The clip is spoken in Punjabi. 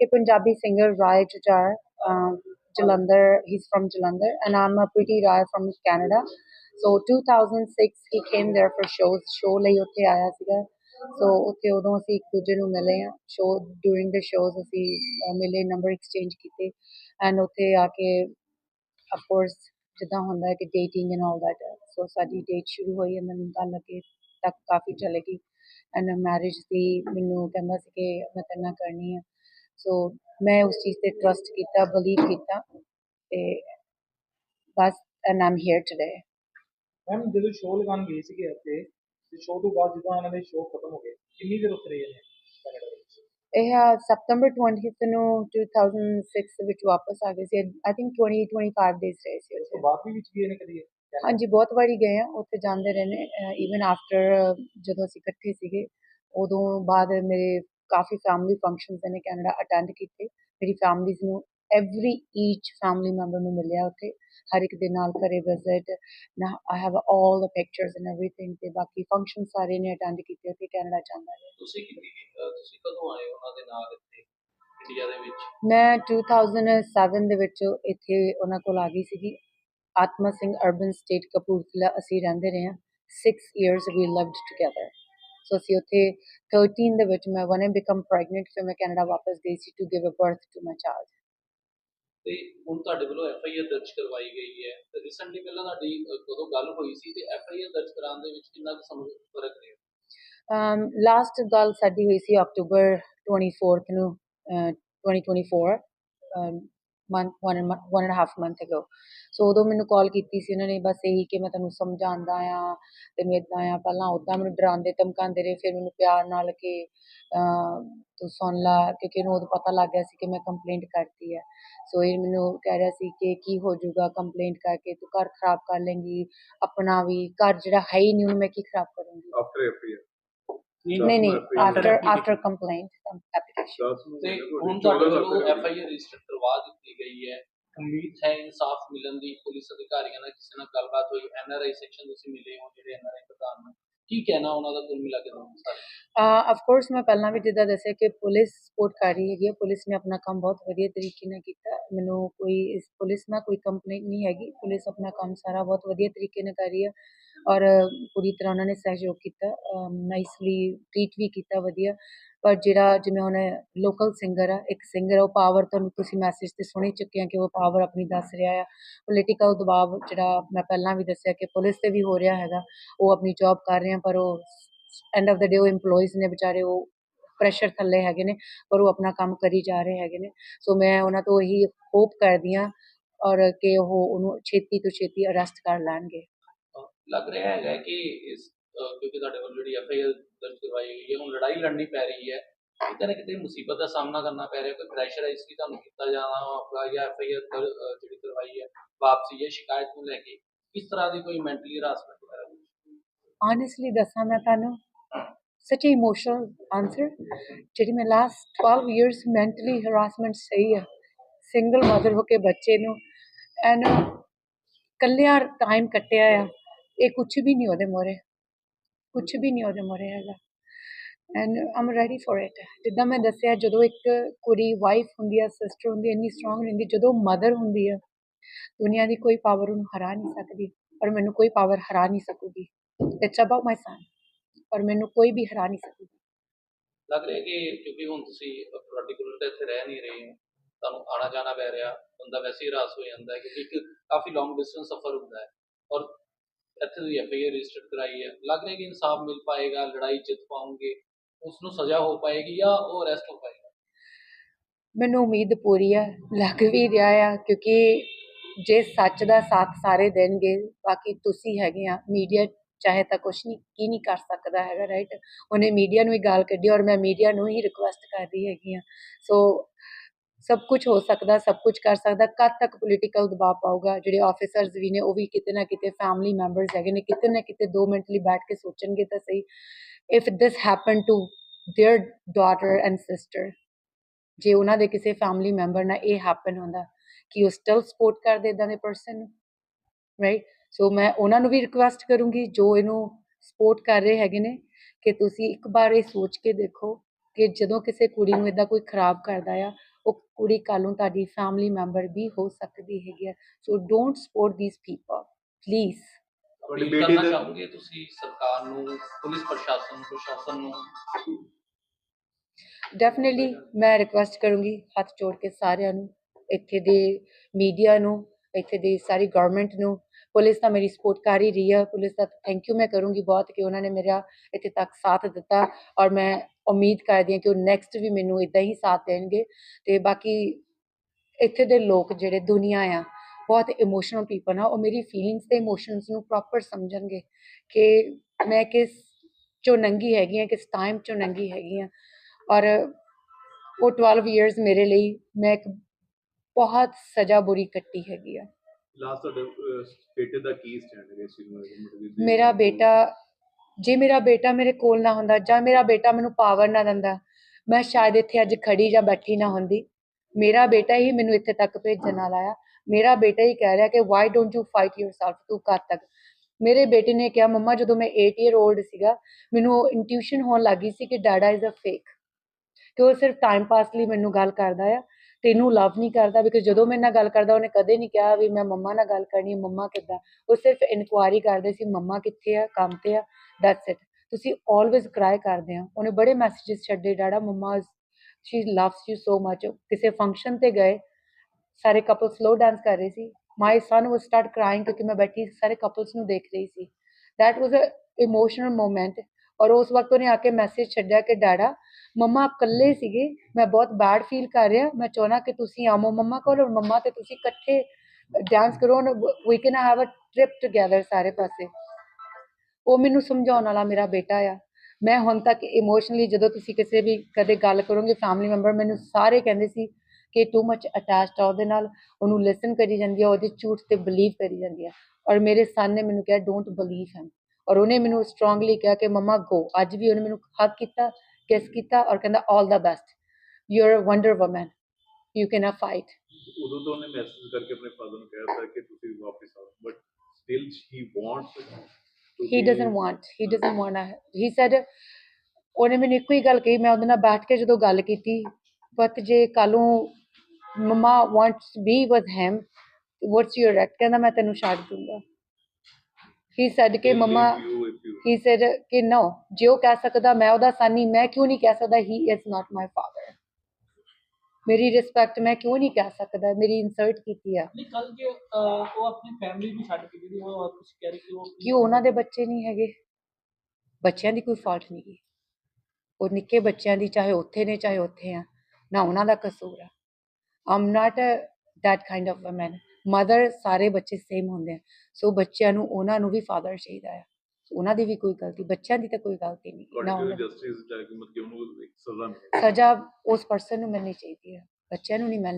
a Punjabi singer Rai Jujar, uh, Jalandhar. He's from Jalandhar, and I'm a Pretty Rai from Canada. So 2006 he came there for shows. Show ਲਈ ਉੱਥੇ ਆਇਆ ਸੀਗਾ ਸੋ ਉੱਥੇ ਉਦੋਂ ਅਸੀਂ ਇੱਕ ਦੂਜੇ ਨੂੰ ਮਿਲੇ ਆ ਸ਼ੋ ਡੂਰਿੰਗ ਦ ਸ਼ੋਜ਼ ਅਸੀਂ ਮਿਲੇ ਨੰਬਰ ਐਕਸਚੇਂਜ ਕੀਤੇ ਐਂਡ ਉੱਥੇ ਆ ਕੇ ਆਫ ਕੋਰਸ ਜਿੱਦਾਂ ਹੁੰਦਾ ਹੈ ਕਿ dating and all that so ਸਾਡੀ ਡੇਟ ਸ਼ੁਰੂ ਹੋਈ ਐਂਡ then ਗੱਲ ਅੱਗੇ ਤੱਕ ਕਾਫੀ ਚੱਲੇਗੀ ਐਂਡ ਮੈਰਿਜ ਦੀ ਮੈਨੂੰ ਕਹਿੰਦਾ ਸੀ ਕਿ ਮੈਂ ਤੇਰੇ ਨਾਲ ਕਰਨੀ ਹੈ ਸੋ ਮੈਂ ਉਸ ਚੀਜ਼ ਤੇ ਟਰਸਟ ਕੀਤਾ ਬਲੀਵ ਕੀਤਾ ਤੇ ਬਸ and I'm here today ma'am ਜਦੋਂ ਸ਼ੋਅ ਲਗਾਉਣ ਗਏ ਸੀਗੇ ਇੱਥੇ ਤੇ ਸ਼ੋਅ ਤੋਂ ਬਾਅਦ ਜਦੋਂ ਇਹਨਾਂ ਦੇ ਸ਼ੋਅ ਖਤਮ ਹੋ ਗਏ ਕਿੰਨੀ ਦੇਰ ਉੱਥੇ ਰਹੇ ਨੇ? ਕੈਨੇਡਾ ਵਿੱਚ ਇਹ ਸਤੰਬਰ 20th ਨੂੰ 2006 ਦੇ ਵਿੱਚ ਵਾਪਸ ਆ ਗਏ ਸੀ ਆਈ ਥਿੰਕ 20 25 ਡੇਜ਼ ਰਹੇ ਸੀ ਉਸ ਤੋਂ ਬਾਅਦ ਵੀ ਵਿੱਚ ਗਏ ਨੇ ਕਦੀ? ਕੈਨੇਡਾ? ਹਾਂਜੀ ਬਹੁਤ ਵਾਰੀ ਗਏ ਆ ਉੱਥੇ ਜਾਂਦੇ ਰਹੇ ਨੇ ਇਵਨ ਆਫਟਰ ਜਦੋਂ ਅਸੀਂ ਇਕੱਠੇ ਸੀਗੇ ਉਦੋਂ ਬਾਅਦ ਮੇਰੇ ਕਾਫੀ ਫੈਮਿਲੀ ਫੰਕਸ਼ਨਸ ਨੇ ਕੈਨੇਡਾ ਅਟੈਂਡ ਕੀਤੇ। ਮੇਰੀ ਫੈਮਲੀਜ਼ ਨੂੰ ਐਵਰੀ ਈਚ ਫੈਮਿਲੀ ਮੈਂਬਰ ਨੂੰ ਮਿਲਿਆ ਉੱਥੇ। ਹਰ ਇੱਕ ਦੇ ਨਾਲ ਘਰੇ ਵਿਜ਼ਿਟ ਨਾ I have all the pictures and everything ਤੇ ਬਾਕੀ ਫੰਕਸ਼ਨ ਸਾਰੇ ਨੇ ਅਟੈਂਡ ਕੀਤੇ ਉੱਥੇ ਕੈਨੇਡਾ ਜਾਂਦਾ ਰਿਹਾ। ਤੁਸੀਂ ਕਿੰਨੀ ਤੁਸੀਂ ਕਦੋਂ ਆਏ ਉਹਨਾਂ ਦੇ ਨਾਲ ਇੱਥੇ ਇੰਡੀਆ ਦੇ ਵਿੱਚ? ਮੈਂ 2007 ਦੇ ਵਿੱਚ ਇੱਥੇ ਉਹਨਾਂ ਕੋਲ ਆ ਗਈ ਸੀਗੀ। ਆਤਮਾ ਸਿੰਘ ਅਰਬਨ ਸਟੇਟ ਕਪੂਰਥਲਾ ਅਸੀਂ ਰਹਿੰਦੇ ਰਹੇ ਹਾਂ। 6 years we lived together so ਅਸੀਂ ਉੱਥੇ 13 ਦੇ ਵਿੱਚ ਮੈਂ ਵਨ ਬਿਕਮ ਪ੍ਰੈਗਨੈਂਟ ਫਿਰ ਮੈਂ ਕੈਨੇਡਾ ਵਾਪਸ ਗਈ ਸੀ to give a birth to my child ਤੇ ਹੁਣ ਤੁਹਾਡੇ ਵੱਲੋਂ ਐਫ ਆਈ ਆਰ ਦਰਜ ਕਰਵਾਈ ਗਈ ਹੈ। ਤੇ ਰੀਸੈਂਟਲੀ ਪਹਿਲਾਂ ਤੁਹਾਡੀ ਕਦੋਂ ਗੱਲ ਹੋਈ ਸੀ ਤੇ ਐਫ ਆਈ ਆਰ ਦਰਜ ਕਰਾਉਣ ਦੇ ਵਿੱਚ ਕਿੰਨਾ ਕੁ ਸਮਾਂ ਫ਼ਰਕ ਰਿਹਾ? ਲਾਸਟ ਗੱਲ ਸਾਡੀ ਹੋਈ ਸੀ ਅਕਤੂਬਰ 24th ਨੂੰ ਅਹ, 2024 month one one and half month ago so ਉਦੋਂ ਮੈਨੂੰ ਕਾਲ ਕੀਤੀ ਸੀ ਉਹਨਾਂ ਨੇ ਬਸ ਇਹੀ ਕਿ ਮੈਂ ਤੈਨੂੰ ਸਮਝਾਉਂਦਾ ਆ ਤੈਨੂੰ ਇਦਾਂ ਆ, ਪਹਿਲਾਂ ਉਦਾਂ ਮੈਨੂੰ ਡਰਾਉਂਦੇ, ਧਮਕਾਉਂਦੇ ਰਹੇ, ਫਿਰ ਮੈਨੂੰ ਪਿਆਰ ਨਾਲ ਕਿ ਤੂੰ ਸੁਣ ਲਾ, ਕਿਉਂਕਿ ਇਹਨੂੰ ਉਦੋਂ ਪਤਾ ਲੱਗ ਗਿਆ ਸੀ ਕਿ ਮੈਂ ਕੰਪਲੇਂਟ ਕਰਤੀ ਹੈ ਸੋ ਇਹ ਮੈਨੂੰ ਕਹਿ ਰਿਹਾ ਸੀ ਕਿ ਕੀ ਹੋ ਜਾਊਗਾ ਕੰਪਲੇਂਟ ਕਰਕੇ, ਤੂੰ ਘਰ ਖਰਾਬ ਕਰ ਲੇਂਗੀ ਆਪਣਾ ਵੀ ਘਰ ਜਿਹੜਾ ਹੈ ਹੀ ਨਹੀਂ, ਉਹਨੂੰ ਮੈਂ ਕੀ ਖਰਾਬ ਕਰੂੰਗੀ? After FIR. ਨਹੀਂ ਨਹੀਂ after after application. After complaint application ਦਸ ਨੂੰ ਤੇ ਹੋਏ ਹੁਣ ਨੇ, ਤੁਹਾਡੇ ਚੌਦਾਂ ਵੱਲੋਂ ਤੱਕ ਐਫ ਆਈ ਆਰ ਰਜਿਸਟਰ ਕਰਵਾ ਦਿੱਤੀ ਗਈ ਹੈ ਉਮੀਦ ਹੈ ਇਨਸਾਫ ਮਿਲਣ ਦੀ ਪੁਲਿਸ ਅਧਿਕਾਰੀਆਂ ਨਾਲ ਕਿਸੇ ਨਾਲ ਗੱਲਬਾਤ ਹੋਈ ਐਨ ਆਰ ਆਈ ਸੈਕਸ਼ਨ ਤੁਸੀਂ ਮਿਲੇ ਹੋ ਜਿਹੜੇ ਐਨ ਆਰ ਆਈ ਪ੍ਰਧਾਨ ਨੂੰ ਕੀ ਕਹਿਣਾ ਉਹਨਾਂ ਦਾ ਕੁੱਲ ਮਿਲਾ ਕੇ ਤੁਹਾਨੂੰ ਸਾਰੇ ਆਫ ਕੋਰਸ ਮੈਂ ਪਹਿਲਾਂ ਵੀ ਜਿੱਦਾਂ ਦੱਸਿਆ ਕਿ ਪੁਲਿਸ ਸਪੋਰਟ ਕਰ ਰਹੀ ਹੈਗੀ ਹੈ ਪੁਲਿਸ ਨੇ ਆਪਣਾ ਕੰਮ ਬਹੁਤ ਵਧੀਆ ਤਰੀਕੇ ਨਾਲ ਕੀਤਾ ਮੈਨੂੰ ਕੋਈ ਇਸ ਪੁਲਿਸ ਨਾਲ ਕੋਈ ਕੰਪਲੇਂਟ ਨਹੀਂ ਹੈਗੀ ਪੁਲਿਸ ਆਪਣਾ ਕੰਮ ਸਾਰਾ ਬਹੁਤ ਵਧੀਆ ਤਰੀਕੇ ਨਾਲ ਕਰ ਰਹੀ ਹੈ ਔਰ ਪੂਰੀ ਤਰ੍ਹਾਂ ਉਹਨਾਂ ਨੇ ਸਹਿਯੋਗ ਕੀਤਾ ਨਾਈਸਲੀ ਟ੍ਰੀਟ ਵੀ ਕੀਤਾ, ਵਧੀਆ। ਪਰ ਜਿਹੜਾ ਜਿਵੇਂ ਹੁਣ ਲੋਕਲ ਸਿੰਗਰ ਆ, ਇੱਕ ਸਿੰਗਰ ਉਹ ਪਾਵਰ ਤੁਹਾਨੂੰ ਤੁਸੀਂ ਮੈਸੇਜ ਤੇ ਸੁਣੀ ਚੁੱਕੇ ਆ ਕਿ ਉਹ ਪਾਵਰ ਆਪਣੀ ਦੱਸ ਰਿਹਾ ਆ। ਪੋਲੀਟੀਕਲ ਦਬਾਅ ਜਿਹੜਾ ਮੈਂ ਪਹਿਲਾਂ ਵੀ ਦੱਸਿਆ ਕਿ ਪੁਲਿਸ ਤੇ ਵੀ ਹੋ ਰਿਹਾ ਹੈਗਾ, ਉਹ ਆਪਣੀ ਜੌਬ ਕਰ ਰਹੇ ਆ, ਪਰ ਉਹ ਐਂਡ ਆਫ ਦਾ ਡੇ ਉਹ EMPLOYEES ਨੇ ਵਿਚਾਰੇ ਉਹ ਪ੍ਰੈਸ਼ਰ ਥੱਲੇ ਹੈਗੇ ਨੇ, ਪਰ ਉਹ ਆਪਣਾ ਕੰਮ ਕਰੀ ਜਾ ਰਹੇ ਹੈਗੇ ਨੇ। ਸੋ ਮੈਂ ਉਹਨਾਂ ਤੋਂ ਇਹੀ ਹੋਪ ਕਰਦੀ ਹਾਂ ਔਰ ਕਿ ਉਹ ਉਹਨੂੰ ਛੇਤੀ ਤੋਂ ਛੇਤੀ ਅਰੈਸਟ ਕਰ ਲੈਣਗੇ। ਲੱਗ ਰਿਹਾ ਹੈਗਾ ਕਿ ਇਸ ਕਿਉਂਕਿ ਤੁਹਾਡੇ ਵੱਲੋਂ ਜਿਹੜੀ ਐਫ ਆਈ ਆਰ ਦਰਜ ਕਰਵਾਈ ਗਈ ਹੈ ਹੁਣ ਲੜਾਈ ਲੜਨੀ ਪੈ ਰਹੀ ਹੈ। ਕਿਤੇ ਨਾ ਕਿਤੇ ਮੁਸੀਬਤ ਦਾ ਸਾਹਮਣਾ ਕਰਨਾ ਪੈ ਰਿਹਾ ਕੋਈ ਪ੍ਰੈਸ਼ਰਾਈਜ਼ ਵੀ ਤੁਹਾਨੂੰ ਕੀਤਾ ਜਾਣਾ ਹੋਗਾ ਜਾਂ ਐਫ ਆਈ ਆਰ ਜਿਹੜੀ ਕਰਵਾਈ ਹੈ ਵਾਪਸੀ ਜਾਂ ਸ਼ਿਕਾਇਤ ਨੂੰ ਲੈ ਕੇ ਕਿਸ ਤਰ੍ਹਾਂ ਦੀ ਕੋਈ ਮੈਂਟਲੀ ਹਰਾਸਮੈਂਟ ਵਗੈਰਾ honestly ਦੱਸਾਂ ਮੈਂ ਤੁਹਾਨੂੰ such a emotional answer ਜਿਹੜੀ ਮੈਂ ਲਾਸਟ 12 years mentally harassment ਸਹੀ ਹੈ। ਸਿੰਗਲ ਮਦਰ ਹੋ ਕੇ ਬੱਚੇ ਨੂੰ ਐਂਡ ਕੱਲਿਆਂ ਟਾਈਮ ਕੱਟਿਆ ਆ। ਇਹ ਕੁਝ ਵੀ ਨਹੀਂ ਉਹਦੇ ਮੋਰੇ ਕੁਝ ਵੀ ਨਹੀਂ ਉਹਦੇ ਮੋਰੇ ਹੈਗਾ। And I'm ready for it ਜਿੱਦਾਂ ਮੈਂ ਦੱਸਿਆ ਜਦੋਂ ਇੱਕ ਕੁੜੀ ਵਾਈਫ ਹੁੰਦੀ ਆ ਸਿਸਟਰ ਹੁੰਦੀ ਇੰਨੀ ਸਟਰੋਂਗ ਹੁੰਦੀ ਆ, ਜਦੋਂ ਮਦਰ ਹੁੰਦੀ ਆ ਦੁਨੀਆ ਦੀ ਕੋਈ ਪਾਵਰ ਉਹਨੂੰ ਹਰਾ ਨਹੀਂ ਸਕਦੀ ਪਰ ਮੈਨੂੰ ਕੋਈ ਪਾਵਰ ਹਰਾ ਨਹੀਂ ਸਕੂਗੀ। ਇਟਸ ਅਬਾਊਟ ਮਾਈ ਸਨ ਪਰ ਮੈਨੂੰ ਕੋਈ ਵੀ ਹਰਾ ਨਹੀਂ ਸਕੂਗੀ। ਲੱਗ ਰਿਹਾ ਕਿ ਕਿਉਂਕਿ ਹੁਣ ਤੁਸੀਂ ਪਾਰਟਿਕੂਲਰ ਤਾਂ ਇੱਥੇ ਰਹਿ ਨਹੀਂ ਰਹੇ ਤੁਹਾਨੂੰ ਆਣਾ ਜਾਣਾ ਪੈ ਰਿਹਾ ਬੰਦਾ ਵੈਸੇ ਹੀ ਹਰਾਸ ਹੋ ਜਾਂਦਾ ਹੈ ਕਿਉਂਕਿ ਇੱਕ ਕਾਫੀ ਲੌਂਗ ਡਿਸਟੈਂਸ ਸਫ਼ਰ ਹੁੰਦਾ ਹੈ। ਔਰ ਇੱਥੇ ਤੁਸੀਂ ਐਫ ਰਜਿਸਟਰ ਕਰਾਈ ਹੈ। ਲੱਗ ਰਿਹਾ ਕਿ ਇਨਸਾਫ ਮਿਲ ਪਾਏਗਾ, ਲੜਾਈ ਜਿੱਤ ਪਾਉਂਗੇ ਉਸ ਨੂੰ ਸਜ਼ਾ ਹੋ ਪਾਏਗੀ ਜਾਂ ਉਹ ਅਰੈਸਟ ਹੋ ਪਾਏਗਾ? ਮੈਨੂੰ ਉਮੀਦ ਪੂਰੀ ਆ ਲੱਗ ਵੀ ਰਿਹਾ ਆ, ਕਿਉਂਕਿ ਜੇ ਸੱਚ ਦਾ ਸਾਥ ਸਾਰੇ ਦੇਣਗੇ, ਬਾਕੀ ਤੁਸੀਂ ਹੈਗੇ ਆ ਮੀਡੀਆ ਚਾਹੇ ਤਾਂ ਕੁਛ ਨਹੀਂ, ਕੀ ਨਹੀਂ ਕਰ ਸਕਦਾ ਹੈਗਾ ਰਾਈਟ ਉਹਨੇ ਮੀਡੀਆ ਨੂੰ ਹੀ ਗਾਲ ਕੱਢੀ ਔਰ ਮੈਂ ਮੀਡੀਆ ਨੂੰ ਹੀ ਰਿਕੁਐਸਟ ਕਰ ਹੈਗੀ ਆ। ਸੋ ਸਭ ਕੁਝ ਹੋ ਸਕਦਾ ਸਭ ਕੁਝ ਕਰ ਸਕਦਾ ਕਦ ਤੱਕ ਪੋਲੀਟੀਕਲ ਦਬਾਅ ਪਾਊਗਾ ਜਿਹੜੇ ਆਫੀਸਰਸ ਵੀ ਨੇ ਉਹ ਵੀ ਕਿਤੇ ਨਾ ਕਿਤੇ ਫੈਮਿਲੀ ਮੈਂਬਰਸ ਹੈਗੇ ਨੇ ਕਿਤੇ ਨਾ ਕਿਤੇ 2 ਮਿੰਟ ਲਈ ਬੈਠ ਕੇ ਸੋਚਣਗੇ ਤਾਂ ਸਹੀ if this happen to their daughter and sister ਜੇ ਉਹਨਾਂ ਦੇ ਕਿਸੇ ਫੈਮਿਲੀ ਮੈਂਬਰ ਨਾਲ ਇਹ ਹੈਪਨ ਹੁੰਦਾ ਕਿ ਉਹ ਸਟਿਲ ਸਪੋਰਟ ਕਰਦੇ ਇਦਾਂ ਦੇ ਪਰਸਨ ਨੂੰ ਰਾਈਟ ਸੋ ਮੈਂ ਉਹਨਾਂ ਨੂੰ ਵੀ ਰਿਕੁਐਸਟ ਕਰੂੰਗੀ ਜੋ ਇਹਨੂੰ ਸਪੋਰਟ ਕਰ ਰਹੇ ਹੈਗੇ ਨੇ ਕਿ ਤੁਸੀਂ ਇੱਕ ਵਾਰ ਇਹ ਸੋਚ ਕੇ ਦੇਖੋ ਕਿ ਜਦੋਂ ਕਿਸੇ ਕੁੜੀ ਨੂੰ ਇਦਾਂ ਕੋਈ ਖਰਾਬ ਕਰਦਾ ਆ ਉਹ ਕੁੜੀ ਕੱਲ੍ਹ ਨੂੰ ਤੁਹਾਡੀ ਫੈਮਿਲੀ ਮੈਂਬਰ ਵੀ ਹੋ ਸਕਦੀ ਹੈਗੀ ਆ। So don't support these people please ਤੁਹਾਡੀ ਬੇਟੀ ਦਾ ਚਾਹੋਗੇ ਤੁਸੀਂ ਸਰਕਾਰ ਨੂੰ ਪੁਲਿਸ ਪ੍ਰਸ਼ਾਸਨ ਪ੍ਰਸ਼ਾਸਨ ਨੂੰ। ਡੈਫੀਨਿਟਲੀ ਮੈਂ ਰਿਕੁਐਸਟ ਕਰੂੰਗੀ ਹੱਥ ਜੋੜ ਕੇ ਸਾਰਿਆਂ ਨੂੰ ਇੱਥੇ ਦੇ ਮੀਡੀਆ ਨੂੰ ਇੱਥੇ ਦੀ ਸਾਰੀ ਗਵਰਨਮੈਂਟ ਨੂੰ। ਪੁਲਿਸ ਤਾਂ ਮੇਰੀ ਸਪੋਰਟ ਕਰ ਹੀ ਰਹੀ ਹੈ ਪੁਲਿਸ ਦਾ ਥੈਂਕ ਯੂ ਮੈਂ ਕਰੂੰਗੀ ਬਹੁਤ ਕਿ ਉਹਨਾਂ ਨੇ ਮੇਰਾ ਇੱਥੇ ਤੱਕ ਸਾਥ ਦਿੱਤਾ ਔਰ ਮੈਂ ਉਮੀਦ ਕਰਦੀ ਹਾਂ ਕਿ ਉਹ ਨੈਕਸਟ ਵੀ ਮੈਨੂੰ ਇਦਾਂ ਹੀ ਸਾਥ ਦੇਣਗੇ ਤੇ ਬਾਕੀ ਇੱਥੇ ਦੇ ਲੋਕ ਜਿਹੜੇ ਦੁਨੀਆ ਆ ਬਹੁਤ ਇਮੋਸ਼ਨਲ ਪੀਪਲ ਆ ਉਹ ਮੇਰੀ ਫੀਲਿੰਗਸ ਤੇ ਇਮੋਸ਼ਨਸ ਨੂੰ ਪ੍ਰੋਪਰ ਸਮਝਣਗੇ ਕਿ ਮੈਂ ਕਿਸ ਚੋਂ ਨੰਗੀ ਹੈਗੀ ਹਾਂ ਕਿਸ ਟਾਈਮ ਚੋਂ ਨੰਗੀ ਹੈਗੀ ਹਾਂ ਔਰ ਉਹ 12 ਇਅਰਸ ਮੇਰੇ ਲਈ ਮੈਂ ਇੱਕ ਬਹੁਤ ਸਜ਼ਾ ਬੁਰੀ ਕੱਟੀ ਹੈਗੀ ਆ। ਲਾਸਟ ਤੁਹਾਡੇ ਬੇਟੇ ਦਾ ਕੀ ਸਟੈਂਡ ਹੈ ਇਸ ਮੇਰਾ ਬੇਟਾ ਜੇ ਮੇਰਾ ਬੇਟਾ ਮੇਰੇ ਕੋਲ ਨਾ ਹੁੰਦਾ ਜਾਂ ਮੇਰਾ ਬੇਟਾ ਮੈਨੂੰ ਪਾਵਰ ਨਾ ਦਿੰਦਾ, ਮੈਂ ਸ਼ਾਇਦ ਇੱਥੇ ਅੱਜ ਖੜੀ ਜਾਂ ਬੈਠੀ ਨਾ ਹੁੰਦੀ। ਮੇਰਾ ਬੇਟਾ ਹੀ ਮੈਨੂੰ ਇੱਥੇ ਤੱਕ ਭੇਜਣ ਵਾਲਾ ਆ ਮੇਰਾ ਬੇਟਾ ਹੀ ਕਹਿ ਰਿਹਾ ਕਿ why don't you fight yourself ਤੂੰ ਕਦ ਤੱਕ। ਮੇਰੇ ਬੇਟੇ ਨੇ ਕਿਹਾ, ਮੰਮਾ, ਜਦੋਂ ਮੈਂ 8 ਇਅਰ 올ਡ ਸੀਗਾ, ਮੈਨੂੰ ਇੰਟਿਊਸ਼ਨ ਹੋਣ ਲੱਗੀ ਸੀ ਕਿ ਡੈਡਾ ਇਜ਼ ਅ ਫੇਕ ਕਿ ਉਹ ਸਿਰਫ ਟਾਈਮ ਪਾਸ ਲਈ ਮੈਨੂੰ ਗੱਲ ਕਰਦਾ ਆ। ਤੇ ਲਵ ਨਹੀਂ ਕਰਦਾ ਬਿਕਾਜ਼ ਜਦੋਂ ਮੇਰੇ ਨਾਲ ਗੱਲ ਕਰਦਾ, ਉਹਨੇ ਕਦੇ ਨਹੀਂ ਕਿਹਾ ਵੀ ਮੈਂ ਮੰਮਾ ਨਾਲ ਗੱਲ ਕਰਨੀ ਹੈ, ਮੰਮਾ ਕਿੱਦਾਂ? ਉਹ ਸਿਰਫ ਇਨਕੁਆਇਰੀ ਕਰਦੇ ਸੀ, ਮੰਮਾ ਕਿੱਥੇ ਆ, ਕੰਮ ਤੇ ਆ ਦੈਟਸ ਇਟ ਤੁਸੀਂ ਆਲਵੇਜ਼ ਕਰਾਈ ਕਰਦੇ ਆ। ਉਹਨੇ ਬੜੇ ਮੈਸੇजेस ਛੱਡੇ dada mama she loves you so much ਕਿਸੇ ਫੰਕਸ਼ਨ ਤੇ ਗਏ, ਸਾਰੇ ਕਪਲ ਸਲੋ ਡਾਂਸ ਕਰ ਰਹੇ ਸੀ। ਮਾਈ ਸਨ ਵਾਸ ਸਟਾਰਟ ਕਰਾਈਂਗ ਕਿਉਂਕਿ ਮੈਂ ਬੈਠੀ ਸਾਰੇ ਕਪਲਸ ਨੂੰ ਦੇਖ ਰਹੀ ਸੀ। That was a emotional moment ਔਰ ਉਸ ਵਕਤ ਉਹਨੇ ਆ ਕੇ ਮੈਸੇਜ ਛੱਡਿਆ ਕਿ ਮੰਮਾ ਆਪ ਇਕੱਲੇ ਸੀਗੇ, ਮੈਂ ਬਹੁਤ ਬੈਡ ਫੀਲ ਕਰ ਰਿਹਾ, ਮੈਂ ਚਾਹੁੰਦਾ ਕਿ ਤੁਸੀਂ ਆਮੋ ਮੰਮਾ ਕੋਲ ਔਰ ਮੰਮਾ ਤੇ ਤੁਸੀਂ ਇਕੱਠੇ ਡਾਂਸ ਕਰੋ we can have a trip together ਸਾਰੇ ਪਾਸੇ। ਉਹ ਮੈਨੂੰ ਸਮਝਾਉਣ ਵਾਲਾ ਮੇਰਾ ਬੇਟਾ ਆ। ਮੈਂ ਹੁਣ ਤੱਕ ਇਮੋਸ਼ਨਲੀ ਜਦੋਂ ਤੁਸੀਂ ਕਿਸੇ ਵੀ ਕਦੇ ਗੱਲ ਕਰੋਗੇ ਫੈਮਿਲੀ ਮੈਂਬਰ ਮੈਨੂੰ ਸਾਰੇ ਕਹਿੰਦੇ ਸੀ ਕਿ ਟੂ ਮੱਚ ਅਟੈਚਡ ਆ ਉਹਦੇ ਨਾਲ, ਉਹਨੂੰ ਲਿਸਨ ਕਰੀ ਜਾਂਦੀ ਆ, ਉਹਦੇ ਝੂਠ ਤੇ ਬਲੀਵ ਕਰੀ ਜਾਂਦੀ ਆ। ਔਰ ਮੇਰੇ ਸਨ ਨੇ ਮੈਨੂੰ ਕਿਹਾ ਡੋਂਟ ਬਲੀਵ ਹਿਮ ਔਰ ਉਹਨੇ ਮੈਨੂੰ ਸਟਰੋਂਗਲੀ ਕਿਹਾ ਕਿ ਮਮਾ ਗੋ ਅੱਜ ਵੀ ਉਹਨੇ ਮੈਨੂੰ ਹੱਗ ਕੀਤਾ ਕਿਸ ਕੀਤਾ ਔਰ ਕਹਿੰਦਾ 올 the best you are a wonder woman you can uh fight ਉਦੋਂ ਤੋਂ ਉਹਨੇ ਮੈਸੇਜ ਕਰਕੇ ਆਪਣੇ ਫਾਦਰ ਨੂੰ ਕਿਹਾ ਸੀ ਕਿ ਤੁਸੀਂ ਵਾਪਸ ਆਓ but still he wants doesn't want he doesn't want to he said ਉਹਨੇ ਮੈਨੂੰ ਇੱਕੋ ਹੀ ਗੱਲ ਕਹੀ ਮੈਂ ਉਹਦੇ ਨਾਲ ਬੈਠ ਕੇ ਜਦੋਂ ਗੱਲ ਕੀਤੀ ਬਟ ਜੇ ਕੱਲ mama wants be with him what's your right ਕਹਿੰਦਾ ਮੈਂ ਤੈਨੂੰ ਛੱਡ ਦੂੰਗਾ। He said ਕਿ ਮਮਾ he said ਕਿ no ਜੇ ਉਹ ਕਹਿ ਸਕਦਾ ਮੈਂ ਉਹਦਾ ਨਹੀਂ ਮੈਂ ਕਿਉਂ ਨਹੀਂ ਕਹਿ ਸਕਦਾ he is not my father ਮੇਰੀ ਰਿਸਪੈਕਟ ਮੈਂ ਕਿਉਂ ਨਹੀਂ ਕਹਿ ਸਕਦਾ ਮੇਰੀ ਇਨਸਲਟ ਕੀਤੀ ਆ। ਨਹੀਂ ਕੱਲ ਅਹ, ਉਹ ਆਪਣੀ ਫੈਮਿਲੀ ਨੂੰ ਛੱਡ ਕੇ ਜਿਹੜੀ ਉਹ ਤੁਸੀਂ ਕਹਿ ਰਹੇ ਕਿ ਉਹ ਕਿ ਉਹਨਾਂ ਦੇ ਬੱਚੇ ਨਹੀਂ ਹੈਗੇ। ਬੱਚਿਆਂ ਦੀ ਕੋਈ ਫਾਲਟ ਨਹੀਂ ਗੀ। ਉਹ ਨਿੱਕੇ ਬੱਚਿਆਂ ਦੀ ਚਾਹੇ ਉੱਥੇ ਨੇ ਚਾਹੇ ਉੱਥੇ ਆ। ਨਾ ਉਹਨਾਂ ਦਾ ਕਸੂਰ ਆ। I'm not that kind of woman mother ਸਾਰੇ ਬੱਚੇ ਸੇਮ ਹੁੰਦੇ ਆ। ਸੋ ਬੱਚਿਆਂ ਨੂੰ ਉਹਨਾਂ ਨੂੰ ਵੀ ਫਾਦਰ ਚਾਹੀਦਾ ਆ। ਉਹਨਾਂ ਦੀ ਵੀ ਕੋਈ ਗਲਤੀ ਬੱਚਿਆਂ ਦੀ ਤਾਂ ਕੋਈ ਗਲਤੀ ਨਹੀਂ। ਨਾ ਉਹਨਾਂ ਜਸਟਿਸ ਚਾਹੀਦੀ ਮਤਲਬ ਕਿ ਉਹਨੂੰ ਇੱਕ ਸਜ਼ਾ ਸਜ਼ਾ ਉਸ ਪਰਸਨ ਨੂੰ ਮਿਲਣੀ ਚਾਹੀਦੀ ਹੈ ਬੱਚਿਆਂ ਨੂੰ ਨਹੀਂ ਮਿਲਣੀ।